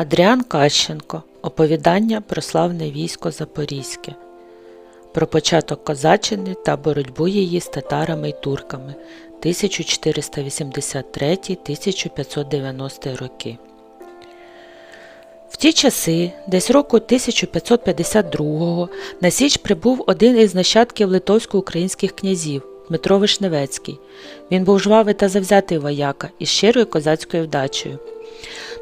Адріан Кащенко. Оповідання про славне військо Запорізьке. Про початок козаччини та боротьбу її з татарами й турками 1483-1590 роки. В ті часи, десь року 1552-го, на Січ прибув один із нащадків литовсько-українських князів Дмитро Вишневецький. Він був жвавий та завзятий вояка із щирою козацькою вдачею.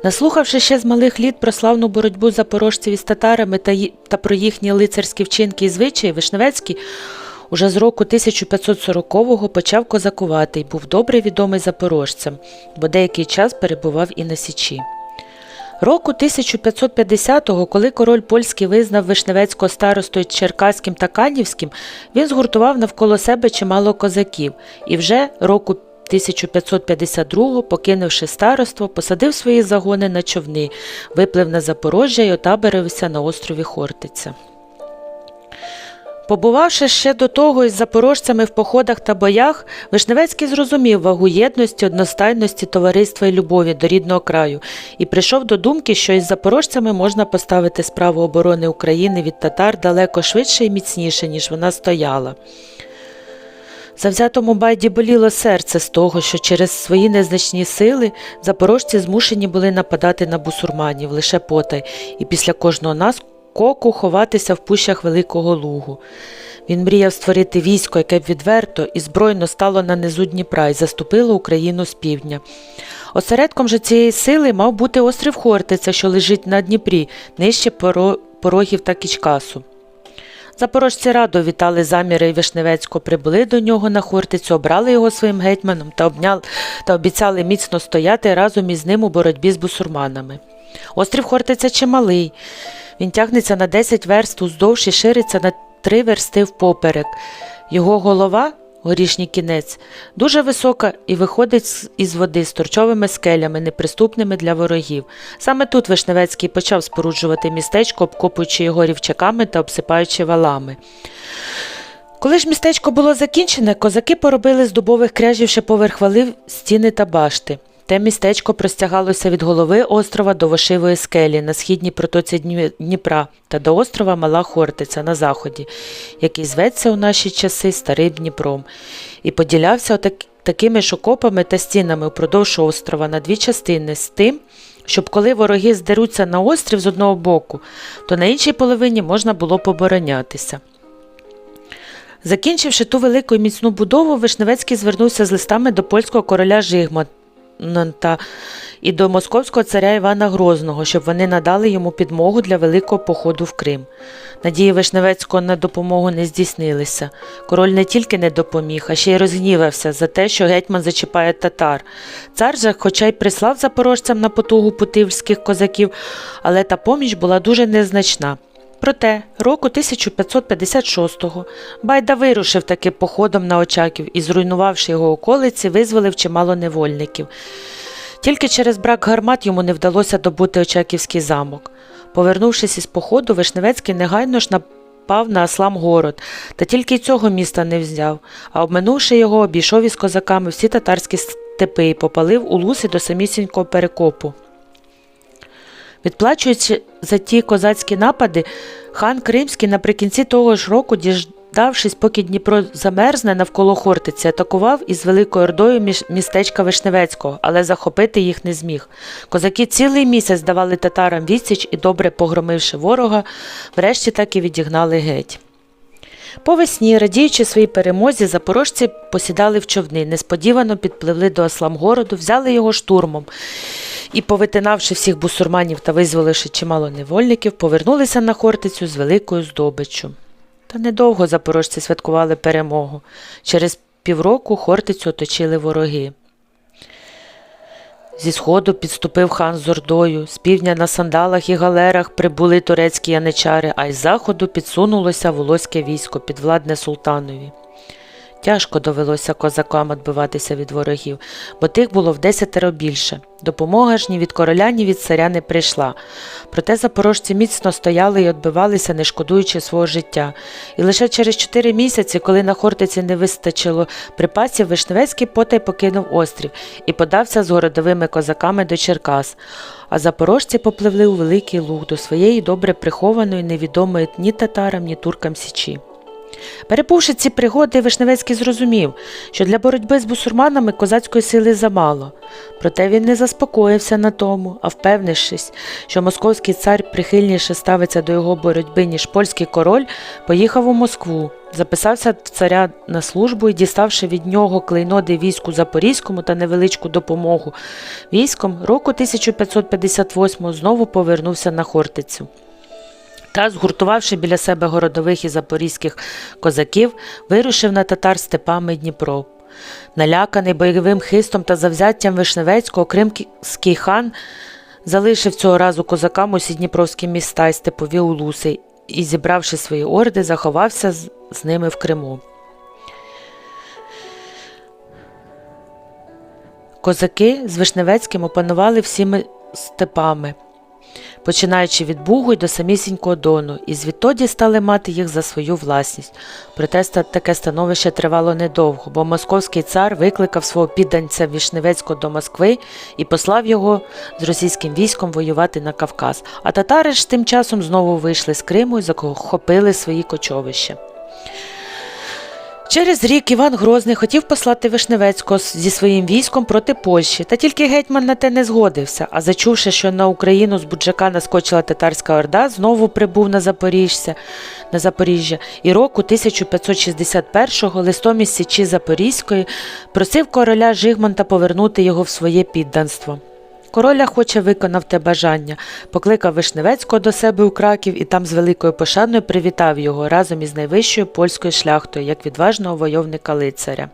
Наслухавши ще з малих літ про славну боротьбу запорожців із татарами та, та про їхні лицарські вчинки і звичаї, Вишневецький уже з року 1540-го почав козакувати і був добре відомий запорожцям, бо деякий час перебував і на Січі. Року 1550-го, коли король польський визнав Вишневецького старостою Черкаським та Канівським, він згуртував навколо себе чимало козаків і вже року 1552-го, покинувши староство, посадив свої загони на човни, виплив на Запорожжя і отаборився на острові Хортиця. Побувавши ще до того із запорожцями в походах та боях, Вишневецький зрозумів вагу єдності, одностайності, товариства і любові до рідного краю і прийшов до думки, що із запорожцями можна поставити справу оборони України від татар далеко швидше і міцніше, ніж вона стояла. Завзятому байді боліло серце з того, що через свої незначні сили запорожці змушені були нападати на бусурманів лише потай і після кожного наскоку ховатися в пущах Великого Лугу. Він мріяв створити військо, яке б відверто і збройно стало на низу Дніпра і заступило Україну з півдня. Осередком же цієї сили мав бути острів Хортиця, що лежить на Дніпрі, нижче порогів та Кічкасу. Запорожці радо вітали заміри Вишневецького, прибули до нього на Хортицю, обрали його своїм гетьманом та, обняли та обіцяли міцно стояти разом із ним у боротьбі з бусурманами. Острів Хортиця чималий. Він тягнеться на 10 верст уздовж і шириться на 3 версти впоперек. Його голова, горішній кінець, дуже висока і виходить із води з торчовими скелями, неприступними для ворогів. Саме тут Вишневецький почав споруджувати містечко, обкопуючи його рівчаками та обсипаючи валами. Коли ж містечко було закінчене, козаки поробили з дубових кряжів ще поверх валив стіни та башти. Те містечко простягалося від голови острова до Вошивої скелі на східній протоці Дніпра та до острова Мала Хортиця на заході, який зветься у наші часи Старим Дніпром, і поділявся отак- такими ж окопами та стінами упродовж острова на дві частини з тим, щоб коли вороги здеруться на острів з одного боку, то на іншій половині можна було поборонятися. Закінчивши ту велику і міцну будову, Вишневецький звернувся з листами до польського короля Жигмонта і до московського царя Івана Грозного, щоб вони надали йому підмогу для великого походу в Крим. Надії Вишневецького на допомогу не здійснилися. Король не тільки не допоміг, а ще й розгнівався за те, що гетьман зачіпає татар. Цар же, хоча й прислав запорожцям на потугу путивських козаків, але та поміч була дуже незначна. Проте року 1556-го Байда вирушив таки походом на Очаків і, зруйнувавши його околиці, визволив чимало невольників. Тільки через брак гармат йому не вдалося добути Очаківський замок. Повернувшись із походу, Вишневецький негайно ж напав на Асламгород, та тільки й цього міста не взяв, а обминувши його, обійшов із козаками всі татарські степи і попалив у луси до самісінького перекопу. Відплачуючи за ті козацькі напади, хан Кримський наприкінці того ж року, діждавшись, поки Дніпро замерзне навколо Хортиці, атакував із Великою Ордою містечка Вишневецького, але захопити їх не зміг. Козаки цілий місяць давали татарам відсіч і, добре погромивши ворога, врешті так і відігнали геть. По весні, радіючи своїй перемозі, запорожці посідали в човни, несподівано підпливли до Асламгороду, взяли його штурмом і, повитинавши всіх бусурманів та визволивши чимало невольників, повернулися на Хортицю з великою здобиччю. Та недовго запорожці святкували перемогу. Через півроку Хортицю оточили вороги. Зі сходу підступив хан з Ордою, з півдня на сандалах і галерах прибули турецькі яничари, а із заходу підсунулося волоське військо підвладне султанові. Тяжко довелося козакам відбиватися від ворогів, бо тих було в десятеро більше. Допомога ж ні від короля, ні від царя не прийшла. Проте запорожці міцно стояли і відбивалися, не шкодуючи свого життя. І лише через чотири місяці, коли на Хортиці не вистачило припасів, Вишневецький потай покинув острів і подався з городовими козаками до Черкас. А запорожці попливли у Великий Луг до своєї добре прихованої, невідомої ні татарам, ні туркам січі. Перебувши ці пригоди, Вишневецький зрозумів, що для боротьби з бусурманами козацької сили замало. Проте він не заспокоївся на тому, а впевнившись, що московський цар прихильніше ставиться до його боротьби, ніж польський король, поїхав у Москву, записався в царя на службу і, діставши від нього клейноди війську Запорізькому та невеличку допомогу військом, року 1558 знову повернувся на Хортицю. Та, згуртувавши біля себе городових і запорізьких козаків, вирушив на татар степами Дніпро. Наляканий бойовим хистом та завзяттям Вишневецького, кримський хан залишив цього разу козакам усі дніпровські міста й степові улуси і, зібравши свої орди, заховався з ними в Криму. Козаки з Вишневецьким опанували всіми степами починаючи від Бугу й до самісінького Дону, і звідтоді стали мати їх за свою власність. Проте таке становище тривало недовго, бо московський цар викликав свого підданця Вішневецького до Москви і послав його з російським військом воювати на Кавказ. А татари ж тим часом знову вийшли з Криму і захопили свої кочовища. Через рік Іван Грозний хотів послати Вишневецького зі своїм військом проти Польщі, та тільки гетьман на те не згодився, а зачувши, що на Україну з Буджака наскочила татарська орда, знову прибув на Запоріжжя, на Запоріжжя. І року 1561-го листом із Січі Запорізької просив короля Жигмонта повернути його в своє підданство. Король охоче виконав те бажання, покликав Вишневецького до себе у Краків і там з великою пошаною привітав його разом із найвищою польською шляхтою, як відважного войовника лицаря.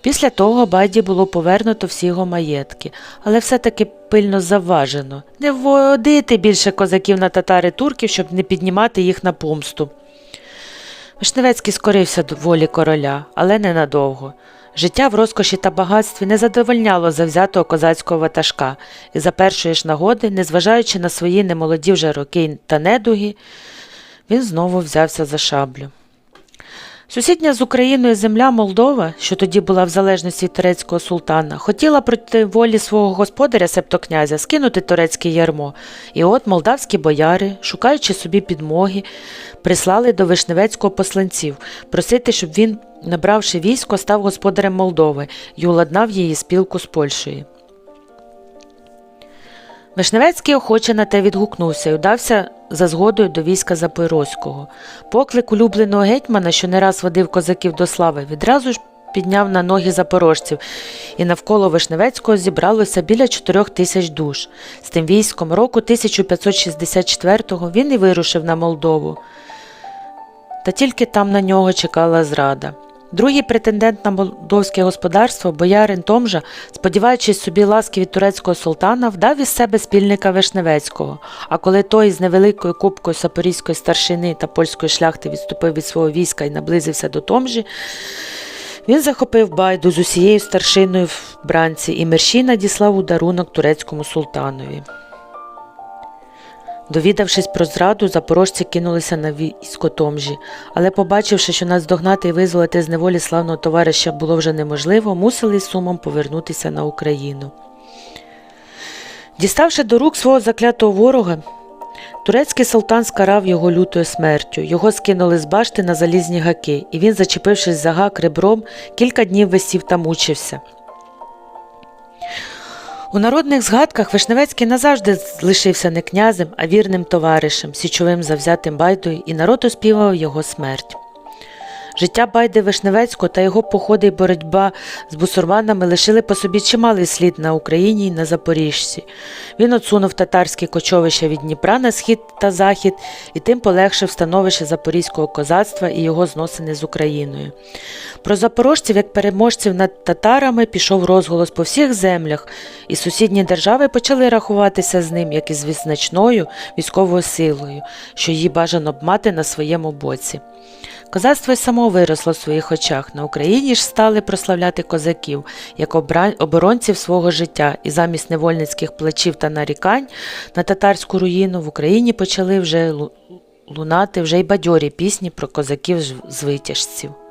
Після того байді було повернуто всі його маєтки, але все-таки пильно завважено не вводити більше козаків на татари турків, щоб не піднімати їх на помсту. Вишневецький скорився до волі короля, але ненадовго. Життя в розкоші та багатстві не задовольняло завзятого козацького ватажка, і за першої ж нагоди, незважаючи на свої немолоді вже роки та недуги, він знову взявся за шаблю. Сусідня з Україною земля Молдова, що тоді була в залежності від турецького султана, хотіла проти волі свого господаря, себто князя, скинути турецьке ярмо. І от молдавські бояри, шукаючи собі підмоги, прислали до Вишневецького посланців, просити, щоб він, набравши військо, став господарем Молдови і уладнав її спілку з Польщею. Вишневецький охоче на те відгукнувся і удався за згодою до війська Запорозького. Поклик улюбленого гетьмана, що не раз водив козаків до слави, відразу ж підняв на ноги запорожців, і навколо Вишневецького зібралося біля чотирьох тисяч душ. З тим військом року 1564-го він і вирушив на Молдову. Та тільки там на нього чекала зрада. Другий претендент на молдовське господарство, боярин Томжа, сподіваючись собі ласки від турецького султана, вдав із себе спільника Вишневецького. А коли той з невеликою купкою сапорізької старшини та польської шляхти відступив від свого війська і наблизився до Томжі, він захопив байду з усією старшиною в бранці і мерщій надіслав у дарунок турецькому султанові. Довідавшись про зраду, запорожці кинулися на військо Томжі, але, побачивши, що нас догнати і визволити з неволі славного товариша було вже неможливо, мусили сумом повернутися на Україну. Діставши до рук свого заклятого ворога, турецький султан скарав його лютою смертю. Його скинули з башти на залізні гаки, і він, зачепившись за гак ребром, кілька днів висів та мучився. У народних згадках Вишневецький назавжди лишився не князем, а вірним товаришем, січовим завзятим байдою, і народ оспівав його смерть. Життя Байди Вишневецького та його походи й боротьба з бусурманами лишили по собі чималий слід на Україні і на Запоріжжі. Він отсунув татарські кочовища від Дніпра на схід та захід і тим полегшив становище запорізького козацтва і його зносини з Україною. Про запорожців, як переможців над татарами, пішов розголос по всіх землях, і сусідні держави почали рахуватися з ним як із значною військовою силою, що її бажано б мати на своєму боці. Козацтво й само виросло в своїх очах. На Україні ж стали прославляти козаків як оборонців свого життя, і замість невольницьких плачів та нарікань на татарську руїну в Україні почали вже лунати вже й бадьорі пісні про козаків з витяжців.